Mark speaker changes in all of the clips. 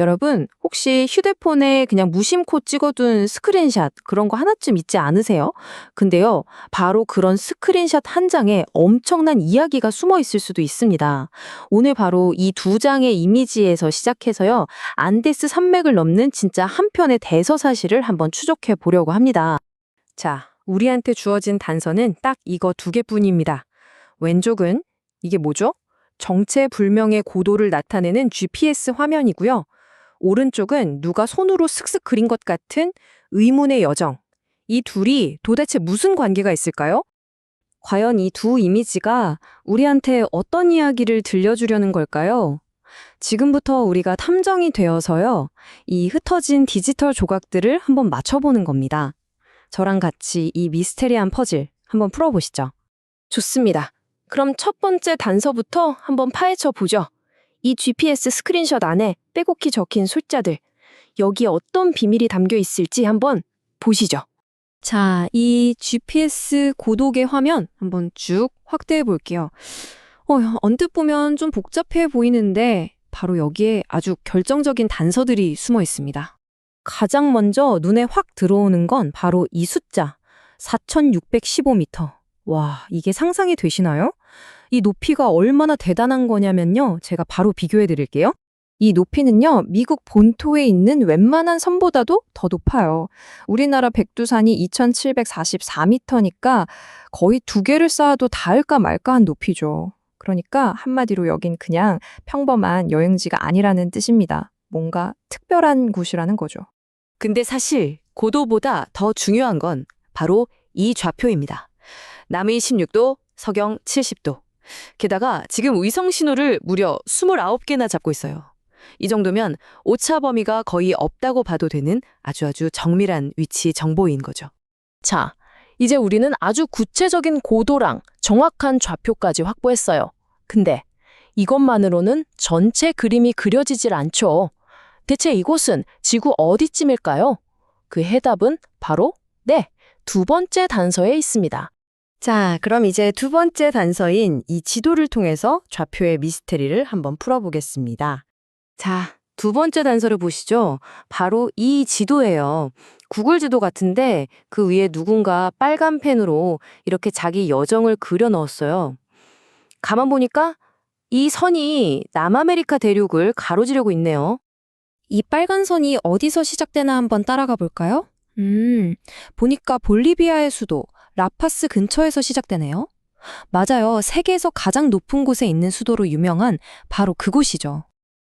Speaker 1: 여러분, 혹시 휴대폰에 그냥 무심코 찍어둔 스크린샷 그런 거 하나쯤 있지 않으세요? 근데요, 바로 그런 스크린샷 한 장에 엄청난 이야기가 숨어 있을 수도 있습니다. 오늘 바로 이 두 장의 이미지에서 시작해서요, 안데스 산맥을 넘는 진짜 한 편의 대서사실을 한번 추적해 보려고 합니다. 자, 우리한테 주어진 단서는 딱 이거 두 개뿐입니다. 왼쪽은 이게 뭐죠? 정체 불명의 고도를 나타내는 GPS 화면이고요. 오른쪽은 누가 손으로 슥슥 그린 것 같은 의문의 여정. 이 둘이 도대체 무슨 관계가 있을까요? 과연 이 두 이미지가 우리한테 어떤 이야기를 들려주려는 걸까요? 지금부터 우리가 탐정이 되어서요, 이 흩어진 디지털 조각들을 한번 맞춰보는 겁니다. 저랑 같이 이 미스테리한 퍼즐 한번 풀어보시죠. 좋습니다. 그럼 첫 번째 단서부터 한번 파헤쳐 보죠. 이 GPS 스크린샷 안에 빼곡히 적힌 숫자들, 여기에 어떤 비밀이 담겨 있을지 한번 보시죠. 자, 이 GPS 고독의 화면 한번 쭉 확대해 볼게요. 어, 언뜻 보면 좀 복잡해 보이는데 바로 여기에 아주 결정적인 단서들이 숨어 있습니다. 가장 먼저 눈에 확 들어오는 건 바로 이 숫자, 4,615m. 와, 이게 상상이 되시나요? 이 높이가 얼마나 대단한 거냐면요. 제가 바로 비교해 드릴게요. 이 높이는요, 미국 본토에 있는 웬만한 섬보다도 더 높아요. 우리나라 백두산이 2,744m니까 거의 두 개를 쌓아도 닿을까 말까 한 높이죠. 그러니까 한마디로 여긴 그냥 평범한 여행지가 아니라는 뜻입니다. 뭔가 특별한 곳이라는 거죠.
Speaker 2: 근데 사실 고도보다 더 중요한 건 바로 이 좌표입니다. 남의 16도, 서경 70도. 게다가 지금 위성 신호를 무려 29개나 잡고 있어요. 이 정도면 오차 범위가 거의 없다고 봐도 되는 아주 아주 정밀한 위치 정보인 거죠.
Speaker 3: 자, 이제 우리는 아주 구체적인 고도랑 정확한 좌표까지 확보했어요. 근데 이것만으로는 전체 그림이 그려지질 않죠. 대체 이곳은 지구 어디쯤일까요? 그 해답은 바로 네, 두 번째 단서에 있습니다.
Speaker 1: 자, 그럼 이제 두 번째 단서인 이 지도를 통해서 좌표의 미스테리를 한번 풀어보겠습니다. 자, 두 번째 단서를 보시죠. 바로 이 지도예요. 구글 지도 같은데 그 위에 누군가 빨간 펜으로 이렇게 자기 여정을 그려 넣었어요. 가만 보니까 이 선이 남아메리카 대륙을 가로지르고 있네요. 이 빨간 선이 어디서 시작되나 한번 따라가 볼까요? 음, 보니까 볼리비아의 수도 라파스 근처에서 시작되네요. 맞아요. 세계에서 가장 높은 곳에 있는 수도로 유명한 바로 그곳이죠.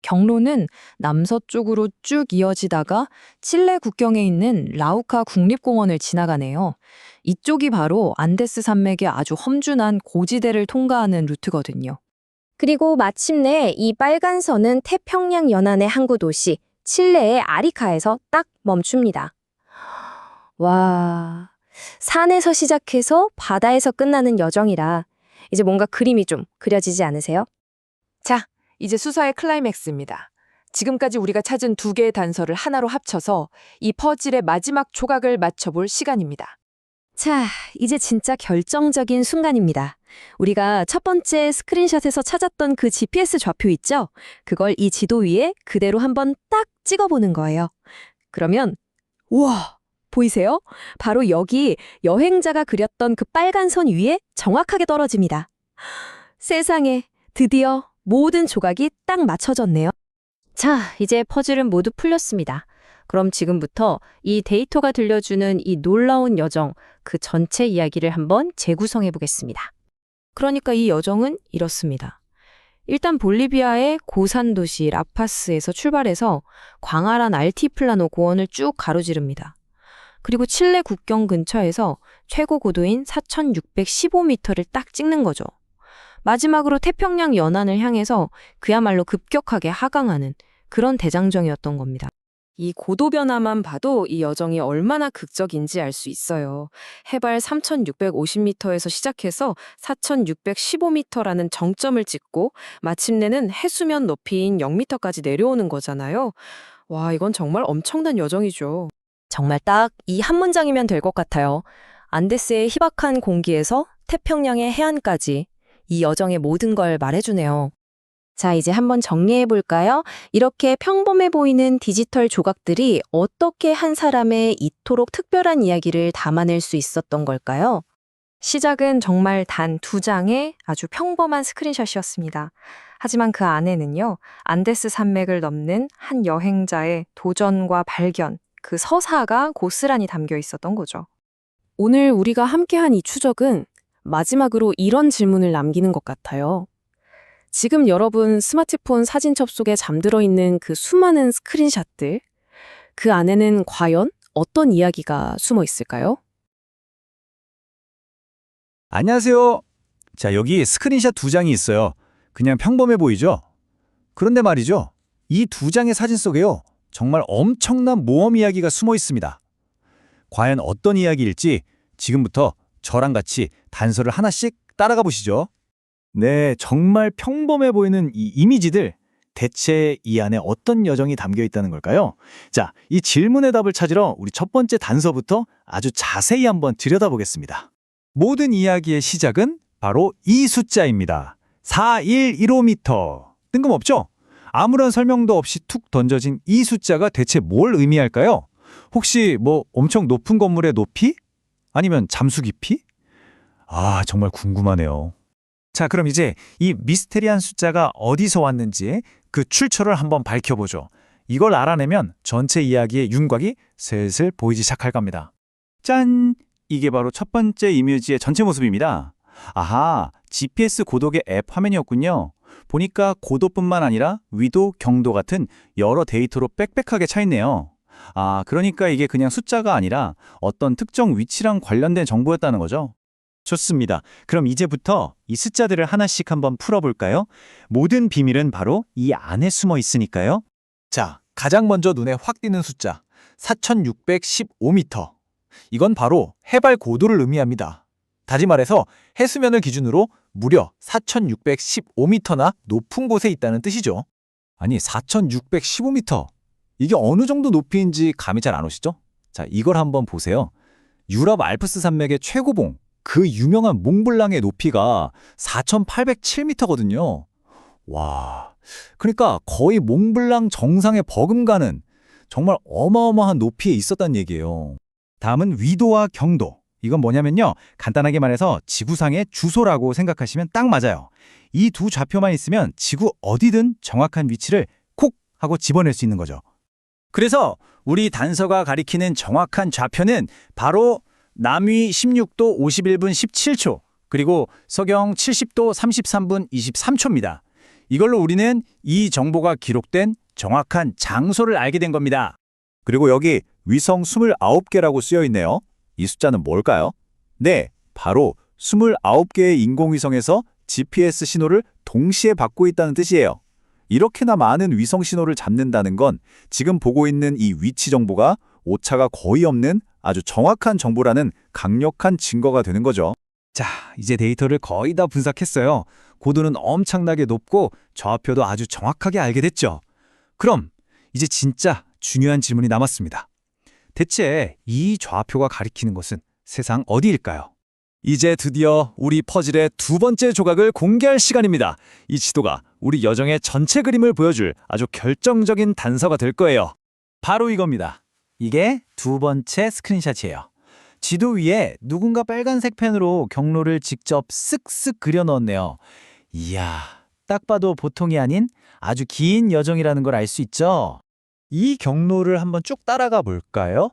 Speaker 1: 경로는 남서쪽으로 쭉 이어지다가 칠레 국경에 있는 라우카 국립공원을 지나가네요. 이쪽이 바로 안데스 산맥의 아주 험준한 고지대를 통과하는 루트거든요.
Speaker 4: 그리고 마침내 이 빨간 선은 태평양 연안의 항구 도시 칠레의 아리카에서 딱 멈춥니다. 와, 산에서 시작해서 바다에서 끝나는 여정이라 이제 뭔가 그림이 좀 그려지지 않으세요?
Speaker 2: 자, 이제 수사의 클라이맥스입니다. 지금까지 우리가 찾은 두 개의 단서를 하나로 합쳐서 이 퍼즐의 마지막 조각을 맞춰볼 시간입니다.
Speaker 4: 자, 이제 진짜 결정적인 순간입니다. 우리가 첫 번째 스크린샷에서 찾았던 그 GPS 좌표 있죠? 그걸 이 지도 위에 그대로 한번 딱 찍어보는 거예요. 그러면, 우와! 보이세요? 바로 여기 여행자가 그렸던 그 빨간 선 위에 정확하게 떨어집니다. 세상에, 드디어 모든 조각이 딱 맞춰졌네요. 자, 이제 퍼즐은 모두 풀렸습니다. 그럼 지금부터 이 데이터가 들려주는 이 놀라운 여정, 그 전체 이야기를 한번 재구성해 보겠습니다.
Speaker 1: 그러니까 이 여정은 이렇습니다. 일단 볼리비아의 고산 도시 라파스에서 출발해서 광활한 알티플라노 고원을 쭉 가로지릅니다. 그리고 칠레 국경 근처에서 최고 고도인 4,615m를 딱 찍는 거죠. 마지막으로 태평양 연안을 향해서 그야말로 급격하게 하강하는 그런 대장정이었던 겁니다. 이 고도 변화만 봐도 이 여정이 얼마나 극적인지 알 수 있어요. 해발 3,650m에서 시작해서 4,615m라는 정점을 찍고 마침내는 해수면 높이인 0m까지 내려오는 거잖아요. 와, 이건 정말 엄청난 여정이죠. 정말 딱 이 한 문장이면 될 것 같아요. 안데스의 희박한 공기에서 태평양의 해안까지 이 여정의 모든 걸 말해주네요. 자, 이제 한번 정리해 볼까요? 이렇게 평범해 보이는 디지털 조각들이 어떻게 한 사람의 이토록 특별한 이야기를 담아낼 수 있었던 걸까요?
Speaker 5: 시작은 정말 단 두 장의 아주 평범한 스크린샷이었습니다. 하지만 그 안에는요, 안데스 산맥을 넘는 한 여행자의 도전과 발견, 그 서사가 고스란히 담겨 있었던 거죠.
Speaker 3: 오늘 우리가 함께한 이 추적은 마지막으로 이런 질문을 남기는 것 같아요. 지금 여러분 스마트폰 사진 접속에 잠들어 있는 그 수많은 스크린샷들, 그 안에는 과연 어떤 이야기가 숨어 있을까요?
Speaker 6: 안녕하세요. 자, 여기 스크린샷 두 장이 있어요. 그냥 평범해 보이죠? 그런데 말이죠. 이 두 장의 사진 속에요. 정말 엄청난 모험 이야기가 숨어 있습니다. 과연 어떤 이야기일지 지금부터 저랑 같이 단서를 하나씩 따라가 보시죠. 네, 정말 평범해 보이는 이 이미지들. 대체 이 안에 어떤 여정이 담겨 있다는 걸까요? 자, 이 질문의 답을 찾으러 우리 첫 번째 단서부터 아주 자세히 한번 들여다보겠습니다. 모든 이야기의 시작은 바로 이 숫자입니다. 4115m. 뜬금없죠? 아무런 설명도 없이 툭 던져진 이 숫자가 대체 뭘 의미할까요? 혹시 뭐 엄청 높은 건물의 높이? 아니면 잠수 깊이? 아, 정말 궁금하네요. 자, 그럼 이제 이 미스테리한 숫자가 어디서 왔는지 그 출처를 한번 밝혀보죠. 이걸 알아내면 전체 이야기의 윤곽이 슬슬 보이기 시작할 겁니다. 짠! 이게 바로 첫 번째 이미지의 전체 모습입니다. 아하, GPS 고독의 앱 화면이었군요. 보니까 고도뿐만 아니라 위도, 경도 같은 여러 데이터로 빽빽하게 차 있네요. 아, 그러니까 이게 그냥 숫자가 아니라 어떤 특정 위치랑 관련된 정보였다는 거죠. 좋습니다. 그럼 이제부터 이 숫자들을 하나씩 한번 풀어볼까요? 모든 비밀은 바로 이 안에 숨어 있으니까요. 자, 가장 먼저 눈에 확 띄는 숫자 4615m. 이건 바로 해발 고도를 의미합니다. 다시 말해서 해수면을 기준으로 무려 4,615m나 높은 곳에 있다는 뜻이죠. 아니, 4,615m. 이게 어느 정도 높이인지 감이 잘 안 오시죠? 자, 이걸 한번 보세요. 유럽 알프스 산맥의 최고봉, 그 유명한 몽블랑의 높이가 4,807m거든요. 와, 그러니까 거의 몽블랑 정상에 버금가는 정말 어마어마한 높이에 있었단 얘기예요. 다음은 위도와 경도. 이건 뭐냐면요. 간단하게 말해서 지구상의 주소라고 생각하시면 딱 맞아요. 이 두 좌표만 있으면 지구 어디든 정확한 위치를 콕 하고 집어낼 수 있는 거죠. 그래서 우리 단서가 가리키는 정확한 좌표는 바로 남위 16도 51분 17초, 그리고 서경 70도 33분 23초입니다. 이걸로 우리는 이 정보가 기록된 정확한 장소를 알게 된 겁니다. 그리고 여기 위성 29개라고 쓰여 있네요. 이 숫자는 뭘까요? 네, 바로 29개의 인공위성에서 GPS 신호를 동시에 받고 있다는 뜻이에요. 이렇게나 많은 위성 신호를 잡는다는 건 지금 보고 있는 이 위치 정보가 오차가 거의 없는 아주 정확한 정보라는 강력한 증거가 되는 거죠. 자, 이제 데이터를 거의 다 분석했어요. 고도는 엄청나게 높고 좌표도 아주 정확하게 알게 됐죠. 그럼 이제 진짜 중요한 질문이 남았습니다. 대체 이 좌표가 가리키는 것은 세상 어디일까요? 이제 드디어 우리 퍼즐의 두 번째 조각을 공개할 시간입니다. 이 지도가 우리 여정의 전체 그림을 보여줄 아주 결정적인 단서가 될 거예요. 바로 이겁니다. 이게 두 번째 스크린샷이에요. 지도 위에 누군가 빨간색 펜으로 경로를 직접 쓱쓱 그려 넣었네요. 이야, 딱 봐도 보통이 아닌 아주 긴 여정이라는 걸 알 수 있죠? 이 경로를 한번 쭉 따라가 볼까요?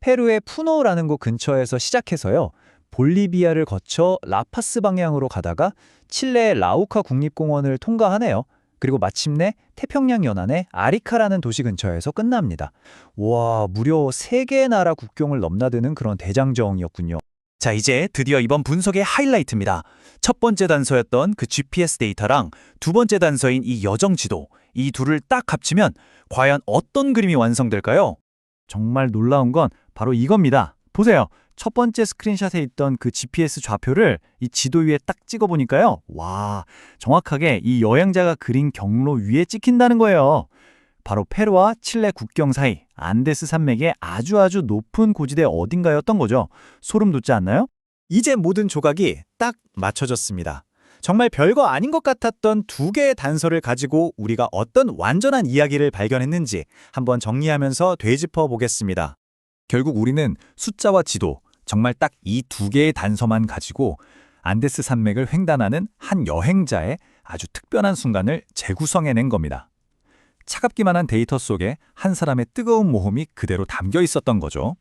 Speaker 6: 페루의 푸노라는 곳 근처에서 시작해서요. 볼리비아를 거쳐 라파스 방향으로 가다가 칠레의 라우카 국립공원을 통과하네요. 그리고 마침내 태평양 연안의 아리카라는 도시 근처에서 끝납니다. 와, 무려 세 개의 나라 국경을 넘나드는 그런 대장정이었군요. 자, 이제 드디어 이번 분석의 하이라이트입니다. 첫 번째 단서였던 그 GPS 데이터랑 두 번째 단서인 이 여정 지도, 이 둘을 딱 합치면 과연 어떤 그림이 완성될까요? 정말 놀라운 건 바로 이겁니다. 보세요. 첫 번째 스크린샷에 있던 그 GPS 좌표를 이 지도 위에 딱 찍어 보니까요. 와, 정확하게 이 여행자가 그린 경로 위에 찍힌다는 거예요. 바로 페루와 칠레 국경 사이 안데스 산맥의 아주 아주 높은 고지대 어딘가였던 거죠. 소름 돋지 않나요? 이제 모든 조각이 딱 맞춰졌습니다. 정말 별거 아닌 것 같았던 두 개의 단서를 가지고 우리가 어떤 완전한 이야기를 발견했는지 한번 정리하면서 되짚어 보겠습니다. 결국 우리는 숫자와 지도, 정말 딱 이 두 개의 단서만 가지고 안데스 산맥을 횡단하는 한 여행자의 아주 특별한 순간을 재구성해낸 겁니다. 차갑기만 한 데이터 속에 한 사람의 뜨거운 모험이 그대로 담겨 있었던 거죠.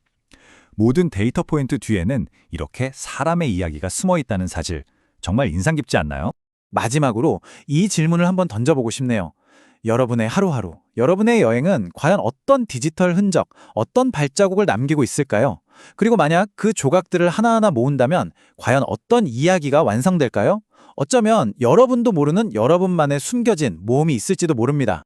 Speaker 6: 모든 데이터 포인트 뒤에는 이렇게 사람의 이야기가 숨어 있다는 사실, 정말 인상 깊지 않나요? 마지막으로 이 질문을 한번 던져보고 싶네요. 여러분의 하루하루, 여러분의 여행은 과연 어떤 디지털 흔적, 어떤 발자국을 남기고 있을까요? 그리고 만약 그 조각들을 하나하나 모은다면 과연 어떤 이야기가 완성될까요? 어쩌면 여러분도 모르는 여러분만의 숨겨진 모험이 있을지도 모릅니다.